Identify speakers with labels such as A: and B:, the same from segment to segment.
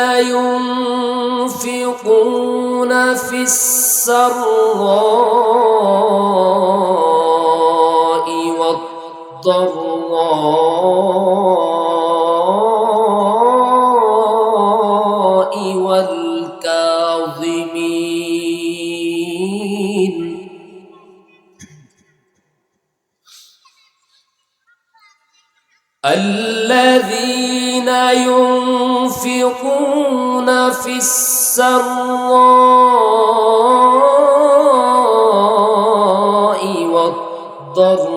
A: الذين ينفقون في السراء والضراء والكاظمين. الذين ينفقون في السراء والضراء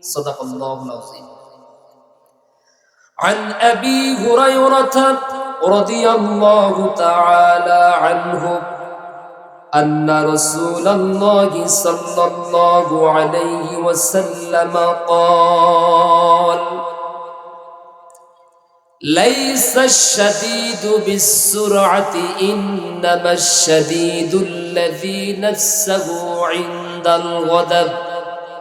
A: صدق الله العظيم. عن أبي هريرة رضي الله تعالى عنه أن رسول الله صلى الله عليه وسلم قال ليس الشديد بالسرعة إنما الشديد الذي نفسه عند الغضب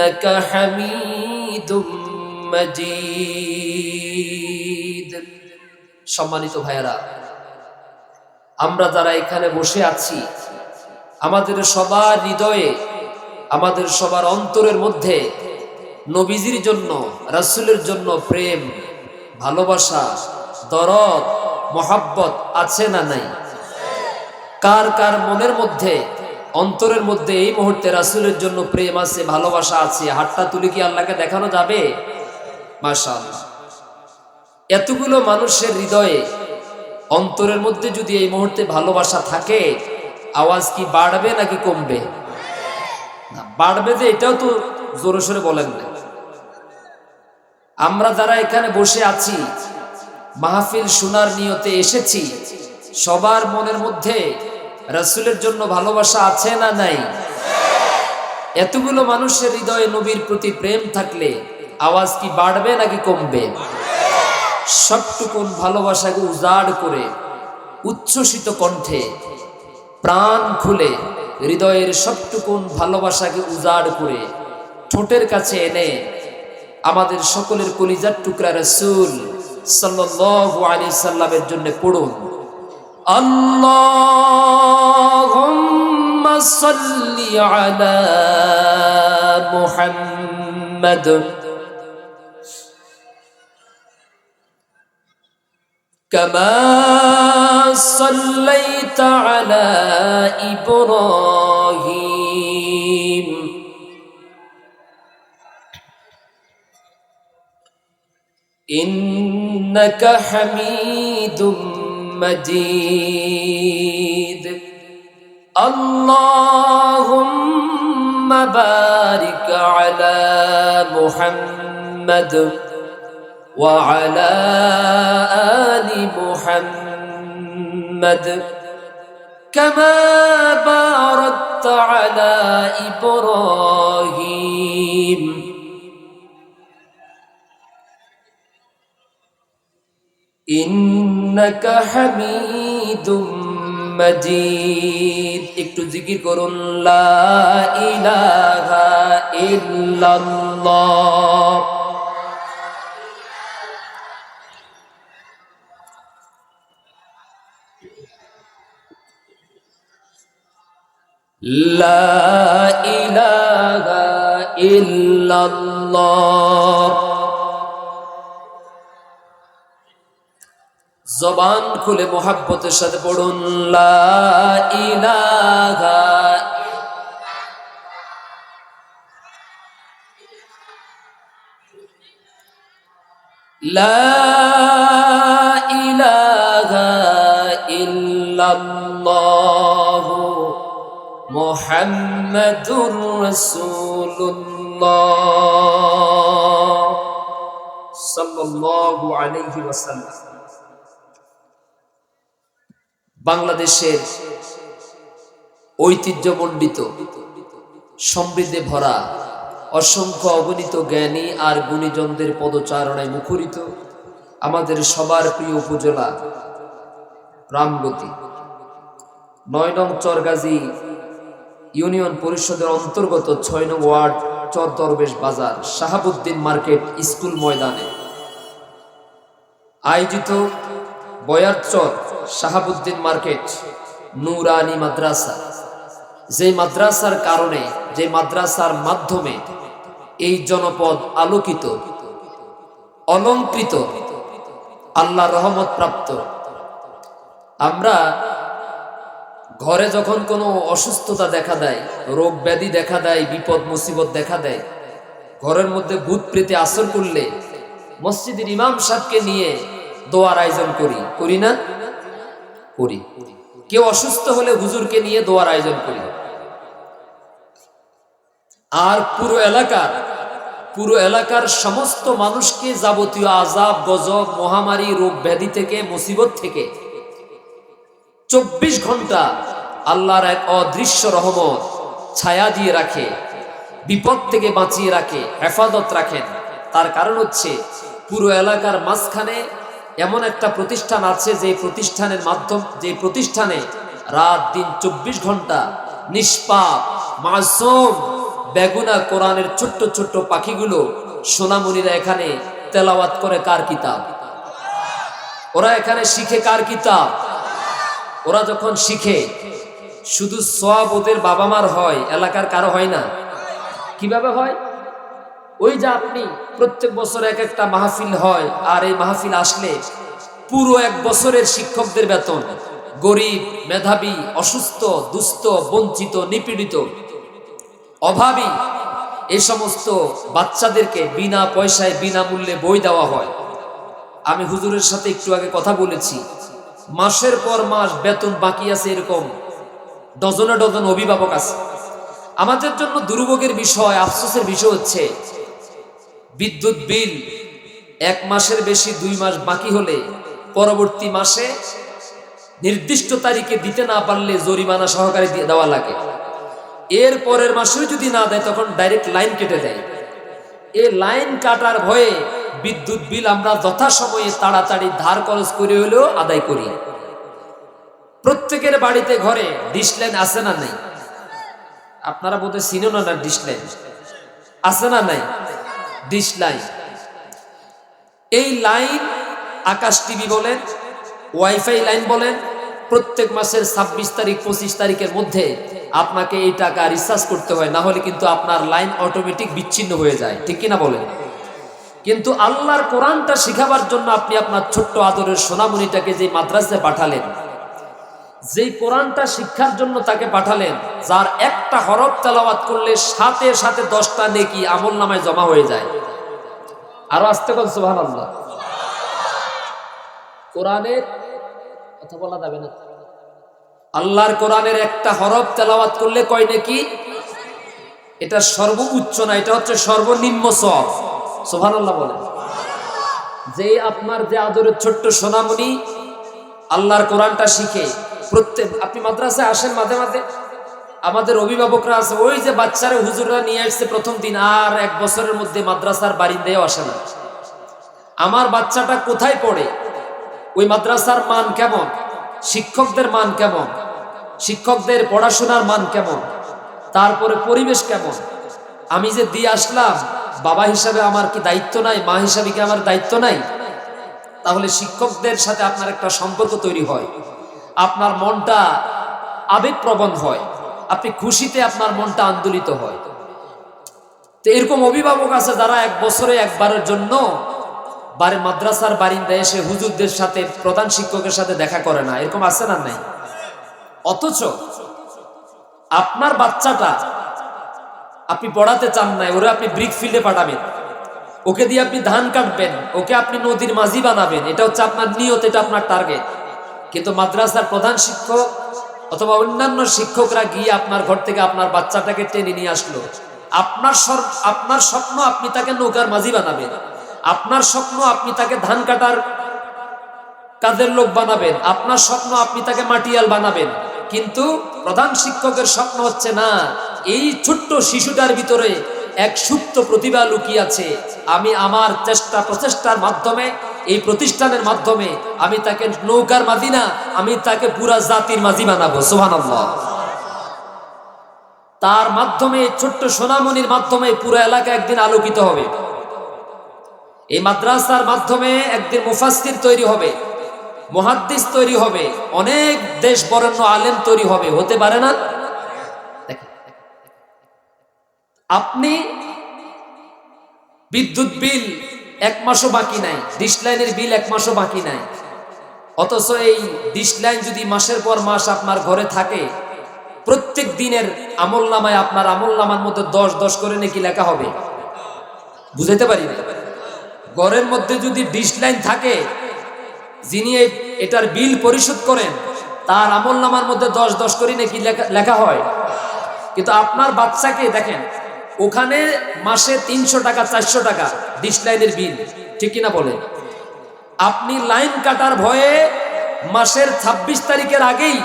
A: انك حميد মজিদ সম্মানিত ভাইয়েরা আমরা যারা এখানে বসে আছি আমাদের সবার হৃদয়ে আমাদের সবার অন্তরের মধ্যে নবীজির জন্য রাসূলের জন্য প্রেম ভালোবাসা দরদ মহাব্বত আছে না নাই কার কার মনের মধ্যে অন্তরের মধ্যে এই মুহূর্তে রাসুলের জন্য প্রেম আছে, ভালোবাসা আছে, হাতটা তুলে কি আল্লাহকে দেখানো যাবে? মাশাআল্লাহ। এতগুলো মানুষের হৃদয়ে অন্তরের মধ্যে যদি এই মুহূর্তে ভালোবাসা থাকে, আওয়াজ কি বাড়বে নাকি কমবে? না, বাড়বে যে এটাও তো জোরে সোরে বলেন না। আমরা যারা এখানে বসে আছি, মাহফিল শোনার নিয়তে এসেছি, সবার মনের মধ্যে রাসূলের জন্য ভালোবাসা আছে না নাই? এতগুলো মানুষের হৃদয়ে নবীর প্রতি প্রেম থাকলে আওয়াজ কি বাড়বে নাকি কমবে? সবটুকুন ভালোবাসাকে উজাড় করে উচ্ছ্বসিত কণ্ঠে প্রাণ খুলে হৃদয়ের সবটুকুন ভালোবাসাকে উজাড় করে ঠোঁটের কাছে এনে আমাদের সকলের কলিজার টুকরা রসুল সাল্লাল্লাহু আলাইহি সাল্লামের জন্য পড়ুন। اللهم صل على محمد. كما صليت على إبراهيم. إنك حميد مجيد. اللهم بارك على محمد وعلى آل محمد. كما باركت على إبراهيم. ইন্নাকা হামিদুম মাজিদ। একটু জিকির করুন লা ইলাহা ইল্লাল্লাহ। লা ইলাহা ইল্লাল্লাহ। জবান খুলে মোহাব্বতের সাথে পড়ুন মুহাম্মাদুর রাসূলুল্লাহ। সাল্লাল্লাহু আলাইহি ওয়াসাল্লাম। বাংলাদেশের ঐতিহ্যমণ্ডিত, সমৃদ্ধে ভরা, অসংখ্য অগণিত জ্ঞানী আর গুণীজনদের পদচারণায় মুখরিত আমাদের সবার প্রিয় উপজেলা রামগতি। নয় নং চরগাজী ইউনিয়ন পরিষদের অন্তর্গত ছয় নং ওয়ার্ড চর দরবেশ বাজার, শাহাবুদ্দিন মার্কেট স্কুল ময়দানে। আয়োজিত বয়ারচর, শাহাবুদ্দিন মার্কেট, নুরানি মাদ্রাসা। যে মাদ্রাসার কারণে যে মাদ্রাসার মাধ্যমে এই জনপদ আলোকিত, অলঙ্কৃত, আল্লাহ রহমত প্রাপ্ত। আমরা ঘরে যখন কোনো অসুস্থতা দেখা দেয়, রোগ ব্যাধি দেখা দেয়, বিপদ, মুসিবত দেখা দেয়, ঘরের মধ্যে ভূত প্রেতে আসর করলে মসজিদের ইমাম সাহেবকে নিয়ে দোয়ার আয়োজন করি। করি না? করি। কেউ অসুস্থ হলে হুজুরকে নিয়ে দোয়ার আয়োজন করি। আর পুরো এলাকার পুরো এলাকার সমস্ত মানুষকে যাবতীয় আজাব গজব, মহামারী, রোগ ব্যাধি থেকে, মুসিবত থেকে চব্বিশ ঘণ্টা আল্লাহর এক অদৃশ্য রহমত ছায়া দিয়ে রাখে, বিপদ থেকে বাঁচিয়ে রাখে, হেফাজত রাখেন। তার কারণ হচ্ছে পুরো এলাকার মাঝখানে এমন একটা প্রতিষ্ঠান আছে যে প্রতিষ্ঠানের মাধ্যম যে প্রতিষ্ঠানে রাত দিন চব্বিশ ঘণ্টা নিষ্পাপ, মাসুম, বেগুনা কোরআনের ছোট্ট ছোট্ট পাখিগুলো সোনামণিরা এখানে তেলাওয়াত করে কার কিতাব? ওরা এখানে শিখে কার কিতাব? ওরা যখন শিখে, শুধু সব ওদের বাবা মার হয়, এলাকার কারও হয় না? কীভাবে হয়? ওই যে আপনি প্রত্যেক বছর এক একটা মাহফিল হয়, আর এই মাহফিল আসলে পুরো এক বছরের শিক্ষকদের বেতন। গরিব, মেধাবী, অসুস্থ, দুস্থ, বঞ্চিত, নিপীড়িত, অভাবী, এ সমস্ত বাচ্চাদেরকে বিনা পয়সায় বিনামূল্যে বই দেওয়া হয়। আমি হুজুরের সাথে একটু আগে কথা বলেছি। মাসের পর মাস বেতন বাকি আছে এরকম ডজনে ডজন অভিভাবক আছে। আমাদের জন্য দুর্ভোগের বিষয়, আফসোসের বিষয় হচ্ছে বিদ্যুৎ বিল এক মাসের বেশি দুই মাস বাকি হলে পরবর্তী মাসে নির্দিষ্ট তারিখে দিতে না পারলে জরিমানা সহকারে দিয়ে দেওয়া লাগে। এর পরের মাসেও যদি না দেয়, তখন ডাইরেক্ট লাইন কেটে দেয়। এই লাইন কাটার ভয়ে বিদ্যুৎ বিল আমরা যথাসময়ে তাড়াতাড়ি ধার খরচ করে হলেও আদায় করি। প্রত্যেকের বাড়িতে, ঘরে ডিশ লাইন আছে না নাই? আপনারা বোধহয় না না ডিশ লাইন আছে না নাই? ডিশ লাইন এই লাইন আকাশ টিভি বলেন ওয়াইফাই লাইন বলেন, প্রত্যেক মাসের ছাব্বিশ তারিখ, পঁচিশ তারিখের মধ্যে আপনাকে এই টাকা রিচার্জ করতে হয়, না হলে কিন্তু আপনার লাইন অটোমেটিক বিচ্ছিন্ন হয়ে যায়। ঠিক কিনা বলেন? কিন্তু আল্লাহর কোরআনটা শিখাবার জন্য আপনি আপনার ছোট্ট আদরের সোনামণিটাকে যে মাদ্রাসায় পাঠালেন যেই কোরআনটা শিক্ষার জন্য তাকে পাঠালেন, যার একটা হরফ তেলাওয়াত করলে সাথে সাথে দশটা নেকি আমল নামায় জমা হয়ে যায়। আরও আসতে কন সুবহানাল্লাহ। কোরআনের কথা বলা যাবে না। আল্লাহর কোরআনের একটা হরফ তেলাওয়াত করলে কয় নাকি? এটা সর্বোচ্চ না, এটা হচ্ছে সর্বনিম্ন সব। সোভান আল্লাহ বলেন। যে আপনার যে আদরের ছোট্ট সোনামণি, আল্লাহর কোরআনটা শিখে প্রত্যেক, আপনি মাদ্রাসায় আসেন মাঝে মাঝে, আমাদের অভিভাবকরা আছে, ওই যে বাচ্চারা, হুজুররা নিয়ে আসছে প্রথম দিন, আর এক বছরের মধ্যে মাদ্রাসার বারিন্দায়ও আসে না। আমার বাচ্চাটা কোথায় পড়ে? ওই মাদ্রাসার মান কেমন? শিক্ষকদের মান কেমন? শিক্ষকদের পড়াশোনার মান কেমন? তারপরে পরিবেশ কেমন? আমি যে দিয়ে আসলাম, বাবা হিসাবে আমার কি দায়িত্ব নাই? মা হিসাবে কি আমার দায়িত্ব নাই? তাহলে শিক্ষকদের সাথে আপনার একটা সম্পর্ক তৈরি হয়। আপনার মনটা আবেগপ্রবণ হয়। আপনি খুশিতে আপনার মনটা আন্দোলিত হয়। তো এরকম অভিভাবক আছে যারা এক বছরে একবারের জন্য বারে মাদ্রাসার বারিন্দা এসে হুজুরদের সাথে, প্রধান শিক্ষকের সাথে দেখা করে না। এরকম আছে না নাই? অথচ আপনার বাচ্চাটা আপনি পড়াতে চান নাই, ওরে আপনি ব্রিক ফিল্ডে পাঠাবেন। ওকে দিয়ে আপনি ধান কাটবেন, ওকে আপনি নদীর মাঝি বানাবেন। এটা হচ্ছে আপনার নিয়ত, এটা আপনার টার্গেট কিন্তু মাদ্রাসার প্রধান শিক্ষক অথবা অন্যান্য শিক্ষকরা গিয়ে আপনার ঘর থেকে আপনার বাচ্চাটাকে টেনে নিয়ে আসলো। আপনার আপনার স্বপ্ন আপনি তাকে নৌকার মাঝি বানাবেন। আপনার স্বপ্ন আপনি তাকে ধান কাটার কাজের লোক বানাবেন। আপনার স্বপ্ন আপনি তাকে মাটিয়াল বানাবেন। কিন্তু প্রধান শিক্ষকের স্বপ্ন হচ্ছে না, এই ছোট্ট শিশুটার ভিতরে এক সুপ্ত প্রতিভা লুকিয়ে আছে আমি আমার চেষ্টা প্রচেষ্টার মাধ্যমে, এই প্রতিষ্ঠানের মাধ্যমে আমি তাকে নৌকার মাঝি না আমি তাকে পুরা জাতির মাঝি বানাবো। সোহান তার মাধ্যমে ছোট্ট সোনামণির মাধ্যমে পুরো এলাকা একদিন আলোকিত হবে। এই মাদ্রাসার মাধ্যমে একদিন মুফাসির তৈরি হবে, মহাদ্দিস তৈরি হবে, অনেক দেশ বরেণ্য আলেম তৈরি হবে। হতে পারে না? আপনি বিদ্যুৎ বিল এক মাসও বাকি নাই ডিশ লাইনের বিল এক মাসও বাকি নাই। অথচ এই ডিশ লাইন যদি মাসের পর মাস আপনার ঘরে থাকে, প্রত্যেক দিনের আমল নামায় আপনার আমল নামার মধ্যে দশ দশ করে নাকি লেখা হবে। বুঝাইতে পারি? ঘরের মধ্যে যদি ডিশ লাইন থাকে, যিনি এটার বিল পরিশোধ করেন, তার আমল নামার মধ্যে দশ দশ করে নাকি লেখা- লেখা হয়। কিন্তু আপনার বাচ্চাকে দেখেন ওখানে মাসে তিনশো টাকা, চারশো টাকা ডিশ লাইনের বিল ঠিক কিনা বলে আপনি লাইন কাটার ভয়ে মাসের ২৬ তারিখের আগেই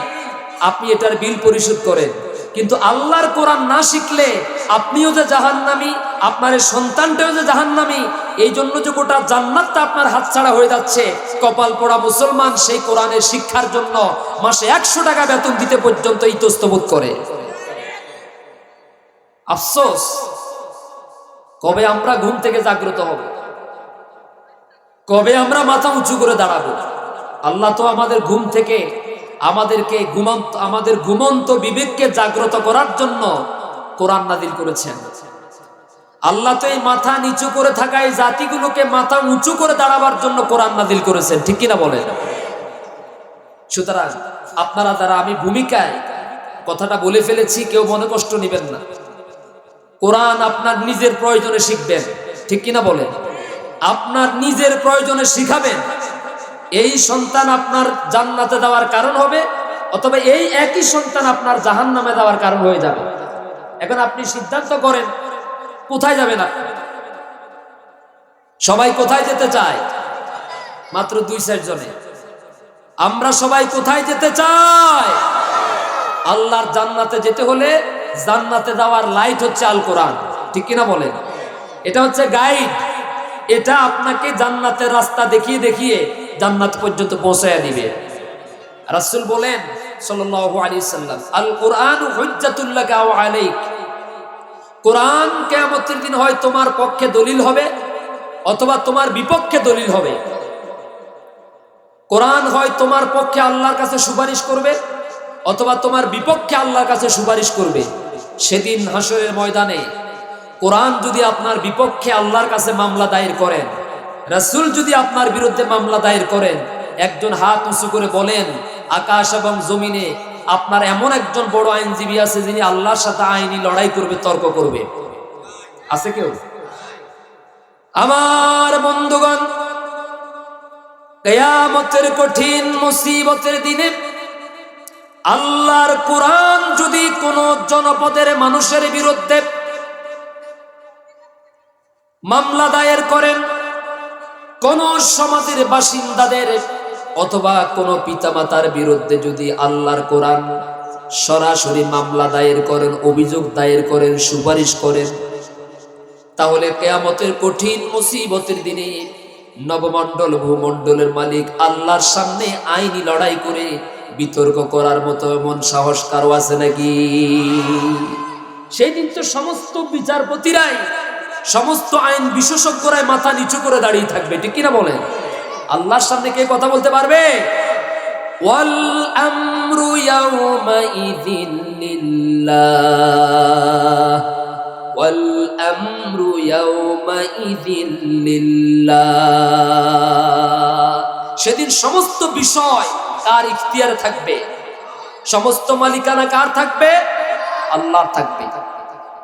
A: আপনি এটার বিল পরিশোধ করেন। কিন্তু আল্লাহর কোরআন না শিখলে আপনিও যে জাহান্নামি, আপনার সন্তানটাও যে জাহান্নামি, এই জন্য যে গোটা জান্নাতটা আপনার হাতছাড়া হয়ে যাচ্ছে, কপাল পড়া মুসলমান সেই কোরআনের শিক্ষার জন্য মাসে একশো টাকা বেতন দিতে পর্যন্ত ইতস্তবোধ করে। আফসোস, কবে আমরা ঘুম থেকে জাগ্রত হব? কবে আমরা মাথা উঁচু করে দাঁড়াবো? আল্লাহ তো আমাদের ঘুম থেকে আমাদেরকে ঘুমন্ত, আমাদের ঘুমন্ত বিবেককে জাগ্রত করার জন্য কোরআন নাদিল করেছেন। আল্লাহ তো এই মাথা নিচু করে থাকা এই জাতিগুলোকে মাথা উঁচু করে দাঁড়াবার জন্য কোরআন নাদিল করেছেন, ঠিক কিনা বলেন? সুতরাং আপনারা যারা আমি ভূমিকায় কথাটা বলে ফেলেছি, কেউ মনে কষ্ট নেবেন না। কোরআন আপনার নিজের প্রয়োজনে শিখবেন। ঠিক কিনা বলেন আপনার নিজের প্রয়োজনে শিখাবেন। এই সন্তান আপনার জান্নাতে দেওয়ার কারণ হবে, অথবা এই একই সন্তান আপনার জাহান নামে দেওয়ার কারণ হয়ে যাবে। এখন আপনি সিদ্ধান্ত করেন, কোথায় যাবে না সবাই কোথায় যেতে চায়? মাত্র দুই চার জনে। আমরা সবাই কোথায় যেতে চাই? আল্লাহর জান্নাতে যেতে হলে জান্নাতে যাওয়ার লাইট হচ্ছে আল কোরআন ঠিক কিনা বলেন? এটা হচ্ছে গাইড এটা আপনাকে জান্নাতের রাস্তা দেখিয়ে দেখিয়ে জান্নাত পর্যন্ত পৌঁছায় দিবে। রাসূল বলেন হয় তোমার পক্ষে দলিল হবে অথবা তোমার বিপক্ষে দলিল হবে। হয় তোমার পক্ষে আল্লাহর কাছে সুপারিশ করবে অথবা তোমার বিপক্ষে আল্লাহর কাছে সুপারিশ করবে। সেদিন হাসরের ময়দানে কোরআন যদি আপনার বিপক্ষে আল্লাহর কাছে মামলা দায়ের করেন, রাসূল যদি আপনার বিরুদ্ধে মামলা দায়ের করেন, একজন হাত উঁচু করে বলেন, আকাশ এবং জমিনে আপনার এমন একজন বড় আইনজীবী আছে যিনি আল্লাহর সাথে আইনি লড়াই করবে, তর্ক করবে। আছে কেউ? আমার বন্ধুগণ, কেয়ামতের কঠিন মুসিবতের দিনে আল্লাহর কোরআন যদি কোন জনপদের মানুষের বিরুদ্ধে মামলা দায়ের করেন, কোন সমাজের বাসিন্দাদের অথবা কোন পিতামাতার বিরুদ্ধে যদি আল্লাহর কোরআন সরাসরি মামলা দায়ের করেন, অভিযোগ দায়ের করেন, সুপারিশ করেন, তাহলে কেয়ামতের কঠিন মুসিবতের দিনে নবমণ্ডল, ভূমণ্ডলের মালিক আল্লাহর সামনে আইনি লড়াই করে বিতর্ক করার মতো এমন সাহস কারও আছে নাকি? সেই দিন তো সমস্ত বিচারপতিরাই, সমস্ত আইন বিশেষজ্ঞরাই মাথা নিচু করে দাঁড়িয়ে থাকবে, ঠিক কিনা বলেন? আল্লাহর সামনে কে কথা বলতে পারবে? সেদিন সমস্ত বিষয় কার ইখতিয়ারে থাকবে সমস্ত মালিকানা কার থাকবে আল্লাহর থাকবে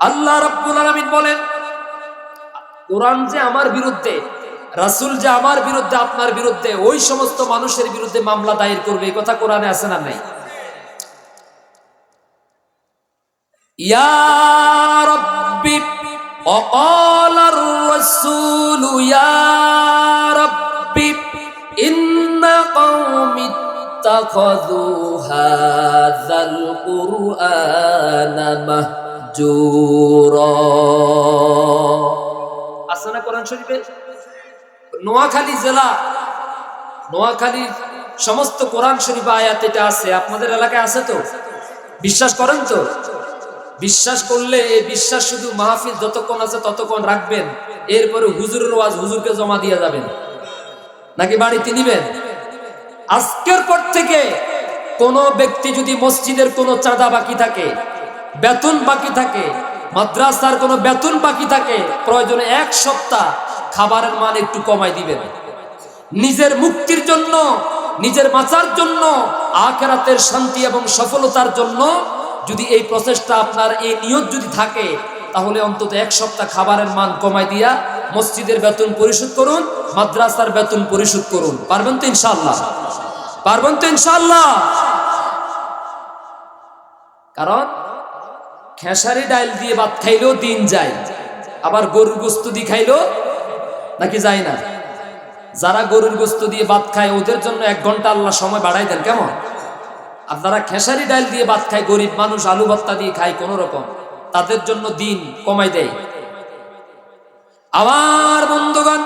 A: আল্লাহ রাব্বুল আলামিন বলেন কোরআন যে আমার বিরুদ্ধে রাসূল যে আমার বিরুদ্ধে আপনার বিরুদ্ধে ওই সমস্ত মানুষের বিরুদ্ধে মামলা দায়ের করবে এই কথা কোরআনে আছে না নাই ইয়া রাব্বি وقال الرسول يا اتخذوا هذا القرآن مهجورا আছে না কোরআন শরীফে নোয়াখালী জেলা নোয়াখালীর সমস্ত কোরআন শরীফ আয়াত এটা আছে আপনাদের এলাকায় আছে তো বিশ্বাস করেন তো বিশ্বাস করলে এই বিশ্বাস শুধু মাহফিল যতক্ষণ আছে ততক্ষণ রাখবেন এরপরে হুজুরের ওয়াজ হুজুরকে জমা দিয়ে যাবেন নাকি বাড়িতে নিবেন আজকের পর থেকে কোন ব্যক্তি যদি মসজিদের কোনো চাঁদা বাকি থাকে, বেতন বাকি থাকে, মাদ্রাসার কোনো বেতন বাকি থাকে, প্রয়োজনে এক সপ্তাহ খাবারের মান একটু কমাই দিবেন। নিজের মুক্তির জন্য, নিজের বাঁচার জন্য, আখেরাতের শান্তি এবং সফলতার জন্য যদি এই প্রচেষ্টা আপনার এই নিয়ত যদি থাকে, তাহলে অন্তত এক সপ্তাহ খাবারের মান কমাই দিয়া মসজিদের বেতন পরিশোধ করুন, মাদ্রাসার বেতন পরিশোধ করুন। পারবেন তো ইনশাল্লাহ পারবেন তো ইনশাল্লাহ কারণ খেসারি ডাইল দিয়ে ভাত খাইলেও দিন যায়, আবার গরুর গোস্ত দিয়ে খাইলেও নাকি যায় না? যারা গরুর গোস্ত দিয়ে ভাত খায়, ওদের জন্য এক ঘণ্টা আল্লাহ সময় বাড়াই দেন, কেমন? আর যারা খেসারি ডাইল দিয়ে ভাত খায়, গরিব মানুষ আলু ভত্তা দিয়ে খায়, কোন রকম, তাদের জন্য দিন কমাই দেয়। আবার বন্ধুগণ